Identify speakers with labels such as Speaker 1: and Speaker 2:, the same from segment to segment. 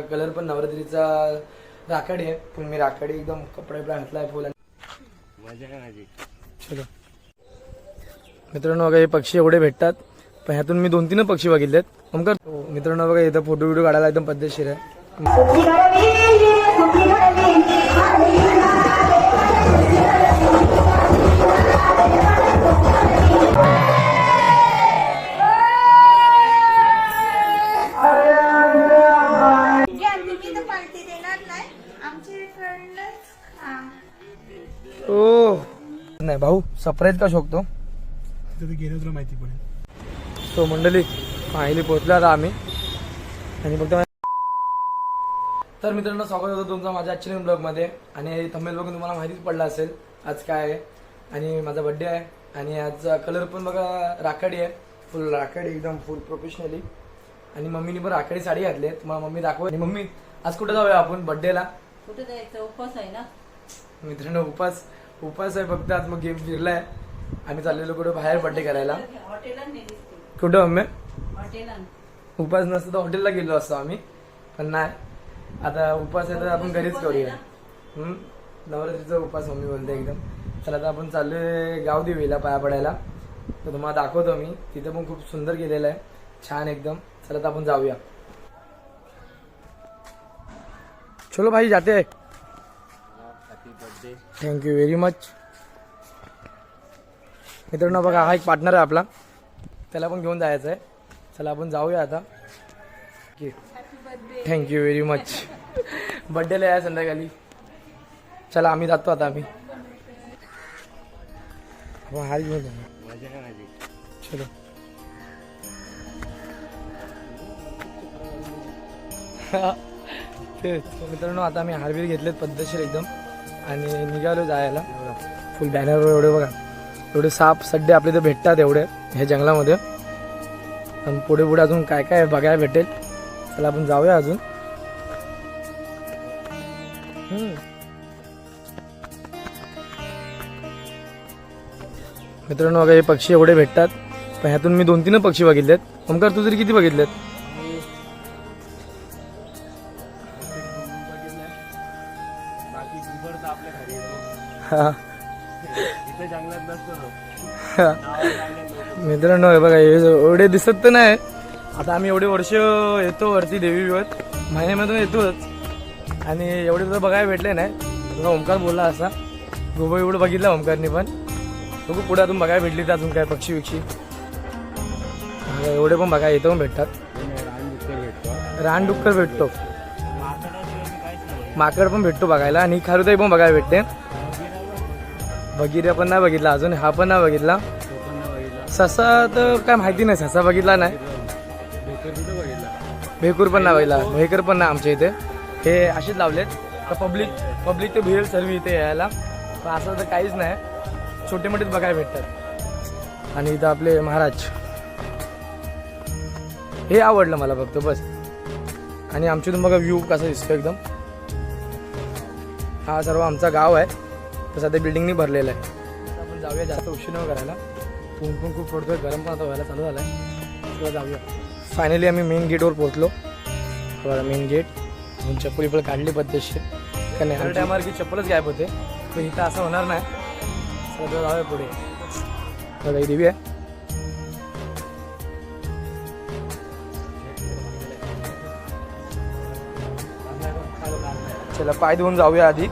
Speaker 1: Colour पण नवरात्रीचा राखाडी आहे. पण मी राखाडी एकदम कपडा बिपडा घातलाय फुल चलो. मित्रांनो बघा हे पक्षी एवढे भेटतात. पण ह्यातून मी दोन तीन पक्षी बघितलेत. ओमकार हो, मित्रांनो बघा इथं फोटो बिटो काढायला एकदम पद्धतशीर आहे.
Speaker 2: नाही
Speaker 1: भाऊ सरप्राईज का शोकतो
Speaker 3: तिथे गेलं तुला माहिती पडेल.
Speaker 1: तो मंडळी फायनली पोहोचलो आता आम्ही. आणि फक्त तर मित्रांनो स्वागत होतं तुमचं माझ्या आजच्या ब्लॉगमध्ये आणि थंबेल बघून तुम्हाला माहितीच पडलं असेल आज काय आहे. आणि माझा बर्थडे आहे. आणि आज कलर पण बघा राखाडी आहे. फुल राखाडी एकदम फुल प्रोफेशनली आणि मम्मीने पण राखाडी साडी घातली आहे. तुम्हाला मम्मी दाखव आणि मम्मी आज कुठे जाऊया आपण? बर्थडेला
Speaker 4: कुठे जायचं? उपवास आहे ना?
Speaker 1: मित्रांनो उपास उपास आहे फक्त आज मग गेम फिरलाय. आम्ही चाललेलो कुठे? बाहेर बर्थडे करायला. कुठं मम्मी उपास नसतो तर हॉटेलला गेलो असतो आम्ही. पण नाही. आता उपास आहे तर आपण घरीच करूया. हम्म? नवरात्रीचा उपास मम्मी बोलते एकदम. चला आता आपण चाललोय गाव देवीला पाया पडायला. तर तुम्हाला दाखवतो मी. तिथे पण खूप सुंदर केलेलं आहे. छान एकदम. चला तर आपण जाऊया. चलो भाई जाते. थँक्यू व्हेरी मच मित्रांनो बघा हा एक पार्टनर आहे आपला. त्याला पण घेऊन जायचं आहे. चला आपण जाऊया आता. थँक्यू व्हेरी मच बड्डेला या संध्याकाळी. चला आम्ही जातो आता आम्ही. आपण हार घेऊन चलो. तेच. मित्रांनो आता आम्ही हारबीर घेतलेत पद्धतशीर एकदम. आणि निघालो जायला. फुल बॅनरवर एवढे बघा. एवढे साप सड्डे आपले इथे भेटतात एवढे ह्या जंगलामध्ये. आणि पुढे पुढे अजून काय काय बघायला भेटेल चला आपण जाऊया अजून. मित्रांनो बघा हे पक्षी एवढे भेटतात. पण ह्यातून मी दोन तीन पक्षी बघितलेत. ओमकार तू तरी किती बघितलेत? मित्रांनो हे बघा एवढे दिसत तर नाही. आता आम्ही एवढे वर्ष येतो वरती देवीवर महिन्यामधून येतोच. आणि एवढे तर बघायला भेटले नाही. ओमकार बोलला असा. गोबा एवढं बघितलं ओमकारने पण. बघू पुढे अजून बघायला भेटली तर अजून काय पक्षी विक्षी एवढे पण बघायला येतो पण भेटतात.
Speaker 5: रानडुक्कर भेटतो.
Speaker 1: माकड पण भेटतो बघायला. आणि खारुताई पण बघायला भेटते. बघिरा पण नाही बघितला अजून हा पण नाही बघितला. ससा तर काय माहिती नाही ससा बघितला नाही.
Speaker 5: भेकूर
Speaker 1: पण नाही बघितला. भेकर पण नाही आमच्या इथे. हे असेच लावलेत. तर पब्लिक पब्लिक ते भिरेल सर्व इथे यायला. पण असं तर काहीच नाही. छोटे मोठेच बघायला भेटतात. आणि इथं आपले महाराज. हे आवडलं मला फक्त बस. आणि आमच्या इथून बघा व्ह्यू कसा दिसतो एकदम. हा सर्व आमचा गाव आहे. तर सध्या बिल्डिंगनी भरलेला आहे. आपण जाऊया जास्त उशीर न करायला. ऊन पण खूप पडतोय गरम पण आता व्हायला चालू झालं आहे तेव्हा जाऊया. फायनली आम्ही मेन गेटवर पोहोचलो. बघा मेन गेट चप्पल इकडे काढली पद्धतशीर. का नाही हर टायमार की चप्पलच गायब होते. पण इथं असं होणार नाही. सगळं जाऊया पुढे. बघा ही देवी आहे. चला पाय धुवून जाऊया आधी.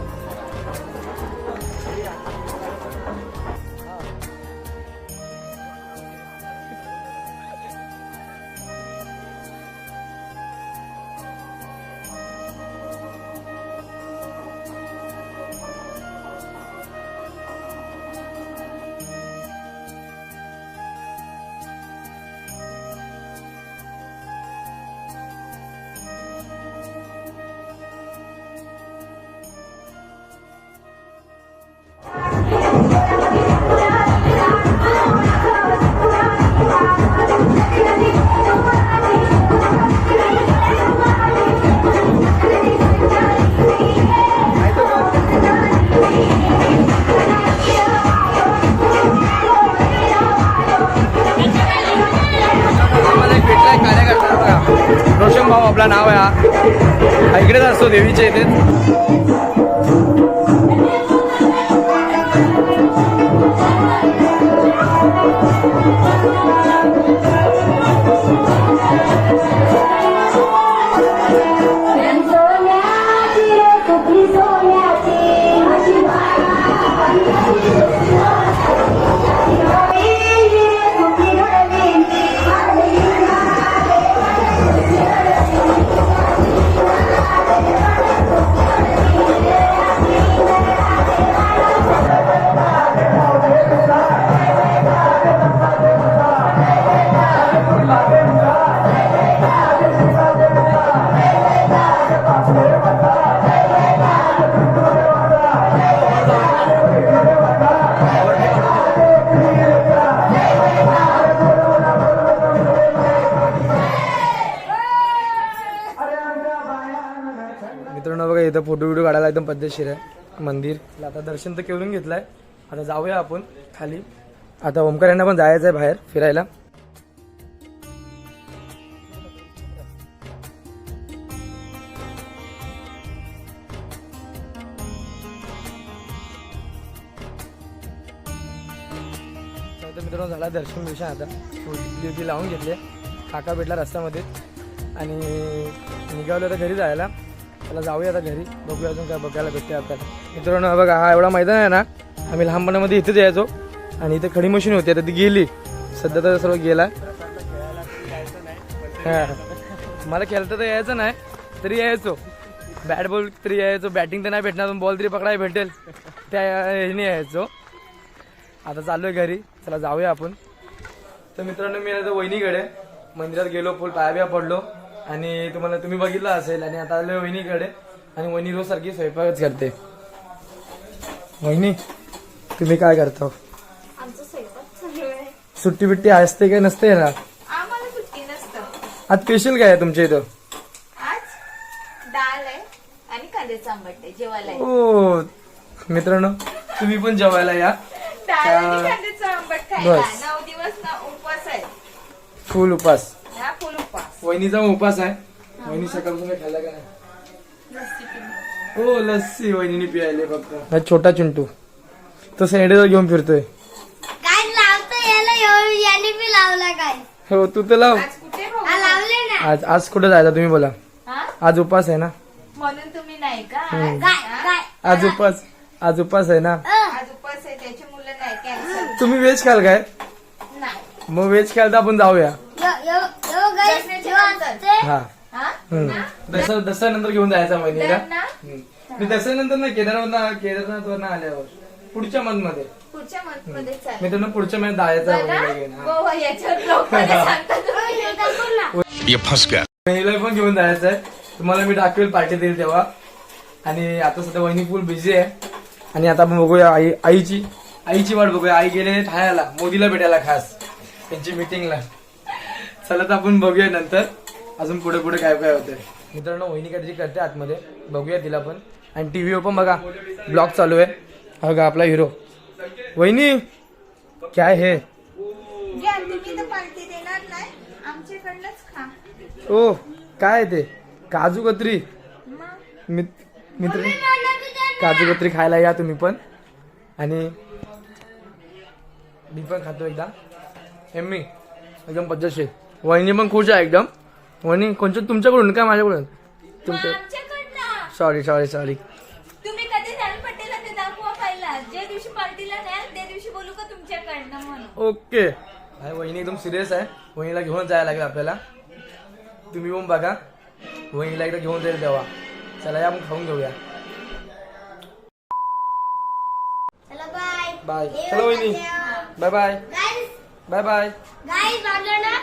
Speaker 1: आपला नाव आहे हा. इकडेच असतो देवीच्या इथे. एकदम पद्धतशीर आहे. मंदिर. आता दर्शन तर करून घेतलंय. आता जाऊया आपण खाली. आता ओमकार यांना पण जायचं आहे बाहेर फिरायला. मित्रांनो झाला दर्शन दिवशी आता. ड्युटी लावून घेतले काका भेटला रस्त्यामध्ये. आणि निघालो तर घरी जायला. चला जाऊया आता घरी. बघूया अजून काय बघायला भेटते आपल्याला मित्रांनो बघा हा एवढा मैदान आहे ना आम्ही लहानपणामध्ये इथेच यायचो. आणि इथे खडी मशीन होती आता ती गेली. सध्या तर सर्व गेला. मला खेळता तर यायचं नाही तरी यायचो. बॅट बॉल तरी यायचो. बॅटिंग तर नाही भेटणार पण बॉल तरी पकडायला भेटेल. त्या ह्याने यायचो. आता चाललोय घरी. चला जाऊया आपण. तर मित्रांनो मी आता वहिनीकडे. मंदिरात गेलो फुल पायाबिया पडलो. आणि तुम्हाला तुम्ही बघितलं असेल आणि आता आलोय वहिनीकडे. आणि वहिनी रोज सारखी स्वयंपाकच करते. वहिनी तुम्ही काय करता? सुट्टी बिट्टी असते काय नसते ना? आज स्पेशल काय आहे तुमच्या इथं. ओ मित्रांनो तुम्ही पण जेवायला या. बस. फुल उपास
Speaker 2: फुल उपवास.
Speaker 1: वहिनीचा उपास आहे. वहिनी काय खाल्ला का नाही? हो लस्सी पियायले फक्त. हा छोटा चिंटू. तो सॅनिटायझर घेऊन फिरतोय.
Speaker 6: काय लावतो याला? एवढं- याने मी लावला काय?
Speaker 1: हो तू तर लाव.
Speaker 2: आज कुठे भाऊ?
Speaker 6: हा लावले ना.
Speaker 1: आज आज कुठे जायचा तुम्ही बोला.
Speaker 2: हा?
Speaker 1: आज उपास आहे ना?
Speaker 2: म्हणून तुम्ही नाही का?
Speaker 1: हम्म.
Speaker 6: काय काय
Speaker 1: आज उपास आज उपास आहे ना?
Speaker 2: आज उपवास आहे त्याची मुलं नाही कॅन्सल
Speaker 1: तुम्ही व्हेज खाल काय?
Speaker 2: नाही.
Speaker 1: मग व्हेज खाल तर आपण जाऊया.
Speaker 6: यो- यो- यो guys,
Speaker 1: हा.
Speaker 2: हा.
Speaker 1: दसरा दसऱ्यानंतर घेऊन जायचा वहिनीला.
Speaker 2: तर ना
Speaker 1: हम्म. मी दसऱ्यानंतर ना केदारनाथ केदारनाथ वर आल्यावर. पुढच्या मंथमध्ये
Speaker 2: पुढच्या मंथमध्ये चालेल.
Speaker 1: मित्रांनो पुढच्या महिन्यात जायचं आहे
Speaker 2: बघा,
Speaker 1: वहिनीला घेऊन हा.
Speaker 2: हो,
Speaker 1: वहिनीला पण घेऊन जायचं आहे. तुम्हाला मी दाखवेल पार्टी देईल तेव्हा. आणि आता सध्या वहिनी फुल बिझी आहे. आणि आता आपण बघूया आई आईची. आईची वाट बघूया. आई गेले ठाण्याला मोदीला भेटायला खास. त्यांची मिटिंगला चला तर आपण बघूया नंतर. अजून पुढे पुढे काय काय होतंय. मित्रांनो वहिनी काहीतरी करते आतमध्ये. बघूया तिला पण. आणि टीव्हीवर पण बघा. ब्लॉग चालू आहे. हा बघा आपला हिरो वहिनी काय हे? ओ काय ते? काजू कतरी. मित्र काजू कतरी खायला या तुम्ही पण. आणि मी पण खातो एकदा. एम्मी एकदम पद्धतशीर वहिनी पण खुश आहे एकदम. वहिनी कोणच्या तुमच्याकडून काय माझ्याकडून? तुमच्या
Speaker 2: आमच्याकडनं.
Speaker 1: सॉरी सॉरी सॉरी
Speaker 2: तुम्ही कधी ध्यान पटेला ते दाखवा पहिला. ज्या दिवशी पार्टीला न्याल त्या दिवशी बोलू का तुमच्याकडनं म्हणून?
Speaker 1: ओके. आणि वहिनी एकदम सिरियस आहे. वहिनीला घेऊन जायला लागेल आपल्याला. तुम्ही पण बघा. वहिनीला एकदा घेऊन जाईल तेव्हा. चला या आपण खाऊन घेऊया.
Speaker 6: चला बाय
Speaker 1: बाय चला वहिनी. Bye bye bye bye
Speaker 6: guys ना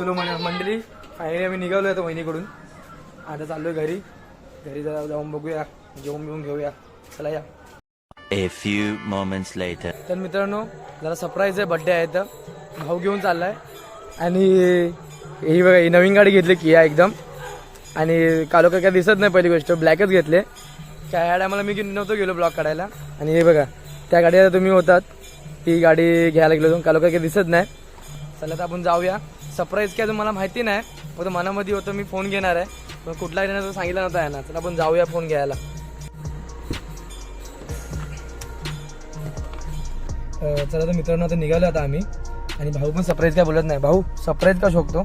Speaker 1: म्हणे मंडळी फायनली आम्ही निघालो आता वहिनीकडून. आता चाललोय घरी. घरी जरा जाऊन बघूया. जेवण बिवून घेऊया. चला या.
Speaker 7: A few moments later.
Speaker 1: तर मित्रांनो जरा सरप्राईज आहे बड्डे आहे तर. भाऊ घेऊन चाललाय. आणि ही बघा ही नवीन गाडी घेतली किया एकदम. आणि कालोका काय दिसत नाही पहिली गोष्ट ब्लॅकच घेतले. त्या ह्या टायमाला मी घेऊन नव्हतो गेलो ब्लॉक काढायला. आणि हे बघा त्या गाडीला तुम्ही होतात. ती गाडी घ्यायला गेलो कालोका काही दिसत नाही. चला तर आपण जाऊया. सरप्राईज काय तुम्हाला माहिती नाही. फक्त मनामध्ये होतं मी फोन घेणार आहे. पण कुठला येणार सांगितलं नव्हता यांना चला आपण जाऊया फोन घ्यायला. चला तर मित्रांनो आता निघालो आता आम्ही. आणि भाऊ पण सरप्राईज काय बोलत नाही. भाऊ सरप्राईज का शोकतो?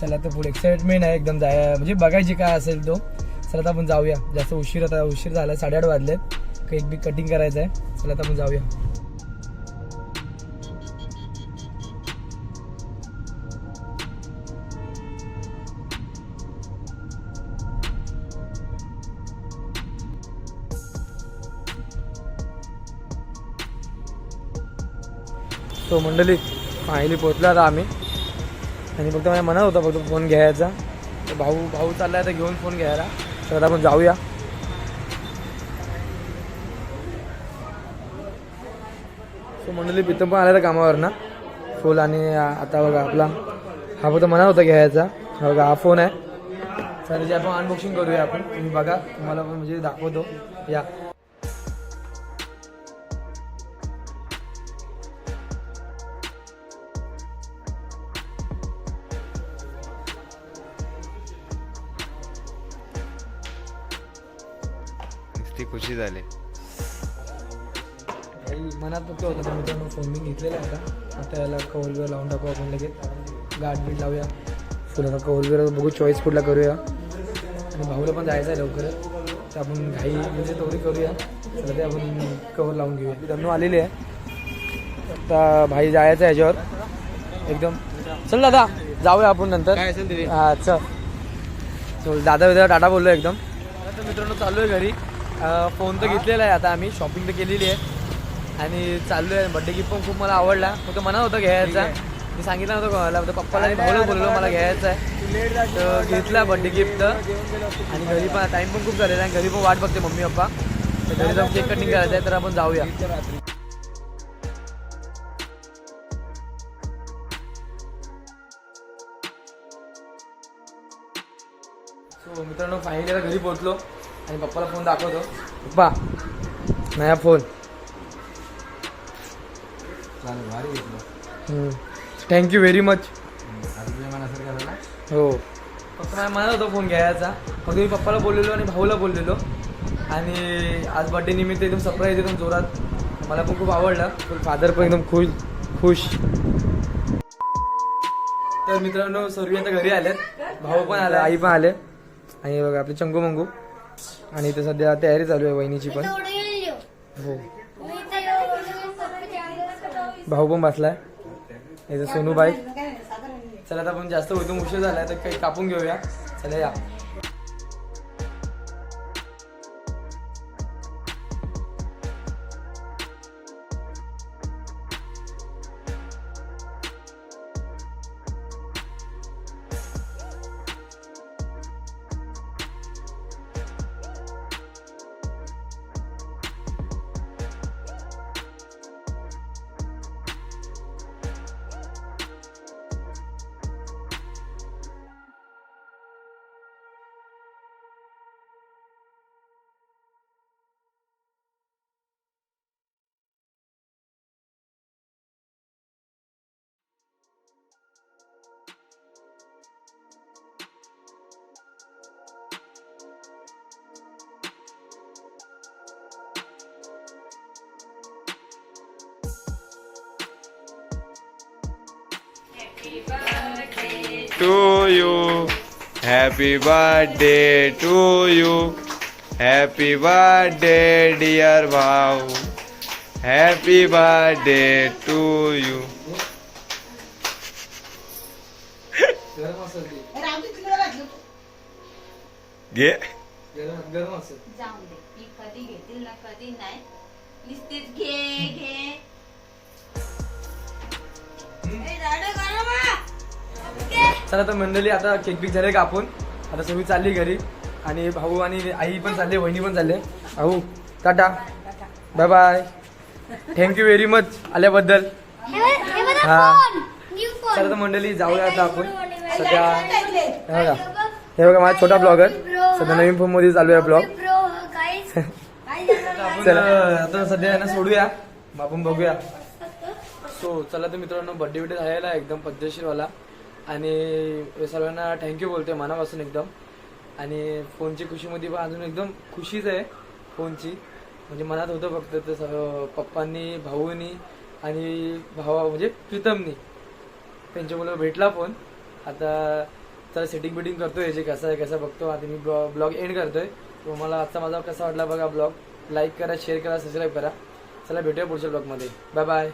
Speaker 1: चला तर फुल एक्साइटमेंट आहे एकदम जाय म्हणजे बघायची काय असेल तो. चला आता आपण जाऊया. जास्त उशीर आता उशीर झाला साडेआठ वाजले केक बी कटिंग करायचं आहे चला आता आपण जाऊया. तो मंडळी फायनली पोचला आता आम्ही. आणि फक्त मला मनात होता फक्त फोन घ्यायचा. तर भाऊ भाऊ चाललाय तर घेऊन फोन घ्यायला. तर आता आपण जाऊया. सो मंडळी प्रीतम पण आला तर कामावर ना फुल आणि आता बघा आपला. हा फक्त मनात होता घ्यायचा. हा बघा हा फोन आहे. तर जे आपण अनबॉक्सिंग करूया आपण तुम्ही बघा. तुम्हाला पण म्हणजे दाखवतो. या.
Speaker 5: ती खुशी झाली.
Speaker 1: मनात फक्त होतं तर मित्रांनो फोन मी घेतलेला आहे आता. आता याला कौल बिर लावून टाकू आपण लगेच. गाठ बीट लावूया. फुलाचा कौल बिर बघू चॉईस कुठला करूया. आणि भाऊला पण जायचं आहे लवकरच. तर आपण घाई म्हणजे तेवढी करूया. तर ते आपण कवर लावून घेऊया. धन्नू आलेली आहे. आता भाई जायचं आहे याच्यावर. एकदम. चल दादा जाऊया आपण नंतर.
Speaker 5: काय असेल ते
Speaker 1: हा चल. चल दादा विदा टाटा बोललो एकदम. तर मित्रांनो चाललो आहे घरी. फोन तर घेतलेला आहे आता आम्ही. शॉपिंग तर केलेली आहे. आणि चाललो आहे बड्डे गिफ्ट पण खूप मला आवडला. फक्त मना होतं घ्यायचा. मी सांगितलं नव्हतं कोणाला. फक्त पप्पाला आणि भाऊला बोललो मला घ्यायचा आहे तर घेतला बड्डे गिफ्ट आणि घरी पण टाईम पण खूप झालेला आहे. घरी पण वाट बघते मम्मी पप्पा. तर घरी जाऊन केक कटिंग करायचं आहे तर आपण जाऊया. सो मित्रांनो फायनली घरी पोहोचलो. आणि पप्पाला फोन दाखवतो. पप्पा नया फोन थँक्यू व्हेरी मच हो. फक्त मला म्हणत होतं फोन घ्यायचा. फक्त मी पप्पाला बोललेलो आणि भाऊला बोललेलो. आणि आज बड्डे निमित्त एकदम सरप्राईज एकदम जोरात. मला पण खूप आवडला. फादर पण एकदम खुश खुश. तर मित्रांनो सर्व आता घरी आलेत. भाऊ पण आले. आई पण आले. आणि बघा आपले चंगू मंगू. आणि इथे सध्या तयारी चालू आहे वहिनीची पण. हो. भाऊ पण बसलाय. इथं सोनूबाई. चला आता आपण जास्त होतो उशीर झालाय तर काही कापून घेऊया. चला या.
Speaker 5: To you. Happy birthday to you. Happy birthday, dear Bhau. Happy birthday to you.
Speaker 1: गरम असेल ती.
Speaker 5: घे
Speaker 1: गरम गरम असेल
Speaker 2: जाऊन दे मी कधी घेतील ना कधी नाही नुसतीच घे घे
Speaker 1: चला तर मंडळी आता केक बिक झाले कापून. आता सगळी चालली घरी. आणि भाऊ आणि आई पण चालले वहिनी पण चालले. भाऊ Tata. Bye bye thank you very much आल्याबद्दल. हा चला तर मंडळी जाऊया आता आपण. सध्या हे बघा. हे बघा. माझा छोटा ब्लॉगर सध्या नवीन फोनमध्ये चालू आहे ब्लॉग चला. आता सध्या यांना सोडूया. मग आपण बघूया. सो चला तर मित्रांनो बर्थडे बिड्डे झालेला आहे एकदम पद्धतशीरवाला. आणि सर्वांना थँक्यू बोलतोय मनापासून एकदम. आणि फोनची खुशीमध्ये पण अजून एकदम खुशीच आहे फोनची. म्हणजे मनात होतं फक्त ते सर्व पप्पांनी भाऊनी आणि भावा म्हणजे प्रीतमनी. त्यांच्या मुलं भेटला फोन. आता तर सेटिंग बिटिंग करतोय याची कसं आहे कसं बघतो. आता मी ब्लॉग एंड करतोय. तुम्हाला आजचा माझा कसा वाटला बघा ब्लॉग. लाईक करा शेअर करा सबस्क्राईब करा. चला भेटूया पुढच्या ब्लॉगमध्ये. Bye bye